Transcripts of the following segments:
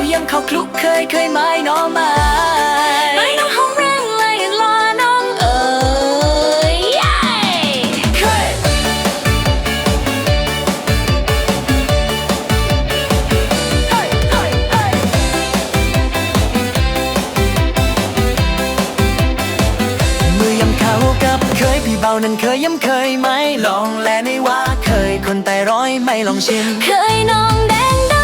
ำเขาคลุกเคยเคยไหมน้องไหมไม้น้องหอมแรงเลยรอน้องเอ๋ยเย้เคยเฮ้ยเฮ้ยเฮ้ยมือยำเขากับเคยพี่เบานั้นเคยย้ำเคยไหมลองแลในว่าเคยคนแต่ร้อยไม่ลองชิมเคยน้องแดงด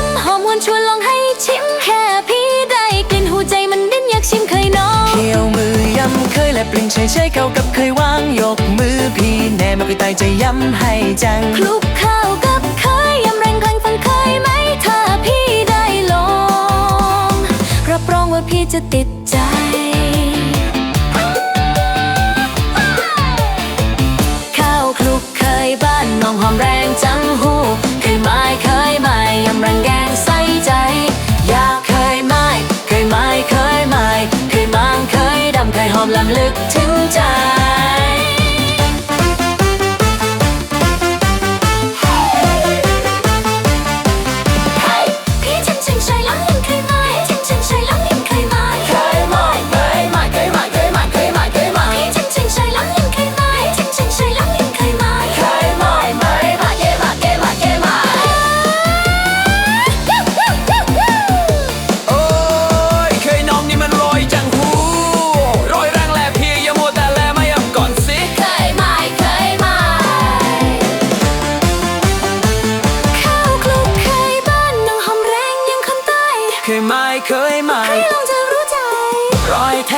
และปลิงเฉยเฉยเข้ากับเคยวางยกมือพี่แน่มาพี่ตายจะย้ำให้จังคลุกข้าวกับเคยยำแรงแกล้งฟังเคยไหมถ้าพี่ได้ลองรับรองว่าพี่จะติด คยหอมลำลึกถึง เคยไหมเคยไหมลองจะรู้ใจรอยเท